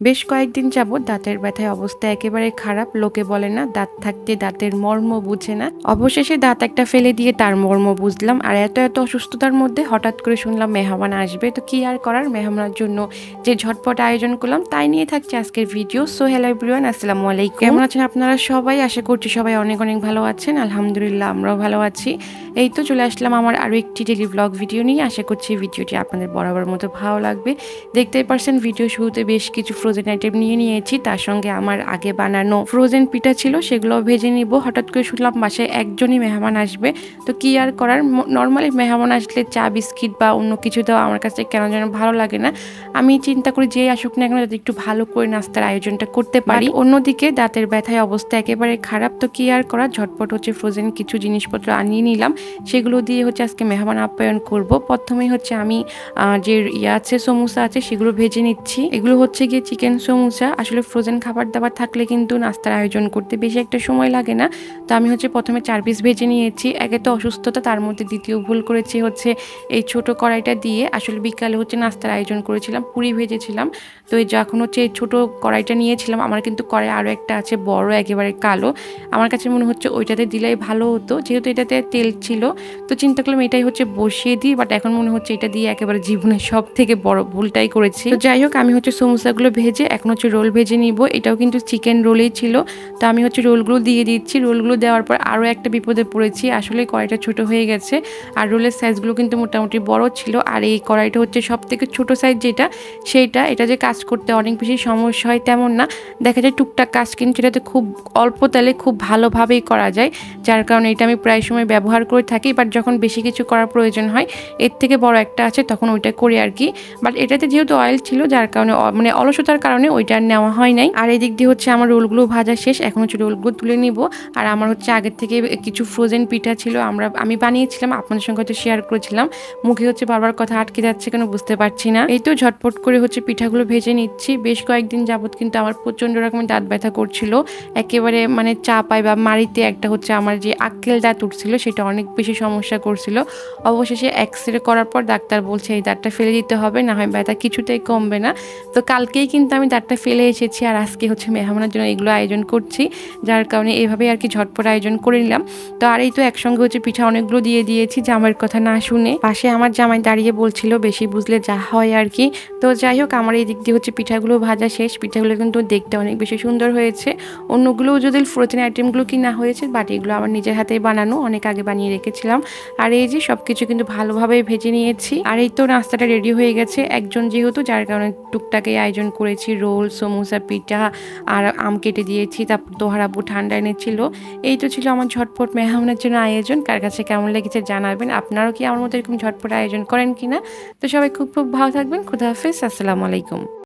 বেশ কয়েকদিন যাবৎ দাঁতের ব্যথায় অবস্থা একেবারে খারাপ। লোকে বলে না দাঁত থাকতে দাঁতের মর্ম বুঝে না। অবশেষে দাঁত একটা ফেলে দিয়ে তার মর্ম বুঝলাম। আর এত এত অসুস্থতার মধ্যে হঠাৎ করে শুনলাম মেহমান আসবে। তো কি আর করার? মেহমানের জন্য যে ঝটপট আয়োজন করলাম তাই নিয়ে থাকছে আজকের ভিডিও। সো হ্যালো এভরিওয়ান আসসালামু আলাইকুম। কেমন আছেন আপনারা সবাই? আশা করছি সবাই অনেক অনেক ভালো আছেন। আলহামদুলিল্লাহ আমরাও ভালো আছি। এই তো চলে আসলাম আমার আরও একটি ডেলি ব্লগ ভিডিও নিয়ে। আশা করছি ভিডিওটি আপনাদের বরাবর মতো ভালো লাগবে। দেখতেই পারছেন ভিডিও শুরুতে বেশ কিছু ফ্রোজেন আইটেম নিয়ে নিয়েছি তার সঙ্গে আমার আগে বানানো ফ্রোজেন পিঠা ছিল সেগুলো ভেজে নিব। হঠাৎ করে শুনলাম বাসায় একজনই মেহমান আসবে। তো কি আর করার? নর্মালি মেহমান আসলে চা বিস্কিট বা অন্য কিছু দেওয়া আমার কাছে কেন যেন ভালো লাগে না। আমি চিন্তা করি যে আসুক না কেন যাতে একটু ভালো করে নাস্তার আয়োজনটা করতে পারি। অন্যদিকে দাঁতের ব্যথায় অবস্থা একেবারে খারাপ। তো কি আর করা? ঝটপট হচ্ছে ফ্রোজেন কিছু জিনিসপত্র আনিয়ে নিলাম। সেগুলো দিয়ে হচ্ছে আজকে মেহমান আপ্যায়ন করব। প্রথমেই হচ্ছে আমি যে ইয়ে আছে সমোসা আছে সেগুলো ভেজে নিচ্ছি। এগুলো হচ্ছে গিয়ে চিকেন সমোসা, আসলে ফ্রোজেন খাবার দাবার থাকলে কিন্তু নাস্তার আয়োজন করতে বেশি একটা সময় লাগে না। তো আমি হচ্ছে প্রথমে চার পিস ভেজে নিয়েছি। একে তো অসুস্থতা, তার মধ্যে দ্বিতীয় ভুল করেছি হচ্ছে এই ছোট কড়াইটা দিয়ে। আসলে বিকালে হচ্ছে নাস্তার আয়োজন করেছিলাম, পুরি ভেজেছিলাম। তো এই যখন হচ্ছে এই ছোটো কড়াইটা নিয়েছিলাম, আমার কিন্তু কড়াই আরও একটা আছে, বড়, একেবারে কালো। আমার কাছে মনে হচ্ছে ওইটাতে দিলেই ভালো হতো, যেহেতু এটাতে তেল ছিল। তো চিন্তা করলাম এটাই হচ্ছে বসিয়ে দিই বাট এখন মনে হচ্ছে এটা দিয়ে একেবারে জীবনের সব থেকে বড় ভুলটাই করেছি। তো যাই হোক, আমি হচ্ছে সমোসাগুলো ভেজে এখন হচ্ছে রোল ভেজে নিব। এটাও কিন্তু চিকেন রোলেই ছিল। তো আমি হচ্ছে রোলগুলো দিয়ে দিচ্ছি। রোলগুলো দেওয়ার পর আরও একটা বিপদে পড়েছি। আসলে কড়াইটা ছোট হয়ে গেছে। আর রোলের সাইজগুলো কিন্তু মোটামুটি বড় ছিল। আর এই কড়াইটা হচ্ছে সব থেকে ছোটো সাইজ যেটা, সেইটা, এটা যে কাজ করতে অনেক বেশি সমস্যা হয় তেমন না। দেখা যায় টুকটাক কাজ কিন্তু এটাতে খুব অল্প তেলে খুব ভালোভাবেই করা যায়। যার কারণে এটা আমি প্রায় সময় ব্যবহার করে থাকি। বাট যখন বেশি কিছু করার প্রয়োজন হয়, এর থেকে বড় একটা আছে, তখন ওইটা করি আর কি। বাট এটাতে যেহেতু অয়েল ছিল, যার কারণে মানে অলসতার কারণে ওইটা আর নেওয়া হয় নাই। আর এই দিক দিয়ে হচ্ছে আমার রোলগুলো ভাজা শেষ। এখন হচ্ছে রোলগুলো তুলে নিব। আর আমার হচ্ছে আগের থেকে কিছু ফ্রোজেন পিঠা ছিল, আমরা, আমি বানিয়েছিলাম, আপনাদের সঙ্গে হয়তো শেয়ার করেছিলাম। মুখে হচ্ছে বারবার কথা আটকে যাচ্ছে কেন বুঝতে পারছি না। এই তো ঝটপট করে হচ্ছে পিঠাগুলো ভেজে নিচ্ছি। বেশ কয়েকদিন যাবত কিন্তু আমার প্রচণ্ড রকমের দাঁত ব্যথা করছিল। একেবারে মানে চা পাই বা মাড়িতে একটা হচ্ছে আমার যে আক্কেল দাঁত উঠছিল, সেটা অনেক বেশি সমস্যা করছিল। অবশেষে এক্স রে করার পর ডাক্তার বলছে, এই দাঁতটা ফেলে দিতে হবে, না হয় ব্যথা কিছুতেই কমবে না। তো কালকেই কিন্তু আমি দাঁতটা ফেলে এসেছি আর আজকে হচ্ছে মেহমানের জন্য এগুলো আয়োজন করছি, যার কারণে এভাবেই আর কি ঝটপট আয়োজন করে নিলাম। তো আর এই তো একসঙ্গে হচ্ছে পিঠা অনেকগুলো দিয়ে দিয়েছি, জামাইয়ের কথা না শুনে। পাশে আমার জামাই দাঁড়িয়ে বলছিল, বেশি বুঝলে যা হয় আর কি। তো যাই হোক, আমার এই দিক দিয়ে হচ্ছে পিঠাগুলো ভাজা শেষ। পিঠাগুলো কিন্তু দেখতে অনেক বেশি সুন্দর হয়েছে। অন্যগুলোও যদি ফ্রোজেন আইটেমগুলো কি না হয়েছে বাট এগুলো আমার নিজের হাতেই বানানো, অনেক আগে বানিয়ে রেখেছিলাম। আর এই যে সব কিছু কিন্তু ভালোভাবে ভেজে নিয়েছি। আর এই তো নাস্তাটা রেডি হয়ে গেছে। একজন যেহেতু, যার কারণে টুকটাকে আয়োজন করেছি রোল, সমোসা, পিঠা আর আম কেটে দিয়েছি, তারপর দোহারাবু ঠান্ডা এনেছিল। এই তো ছিল আমার ঝটপট মেহমানের জন্য আয়োজন। কার কাছে কেমন লেগেছে জানাবেন। আপনারাও কি আমার মতো এরকম ঝটপট আয়োজন করেন কিনা? তো সবাই খুব খুব ভালো থাকবেন। খুদা হাফিজ। আসসালামু আলাইকুম।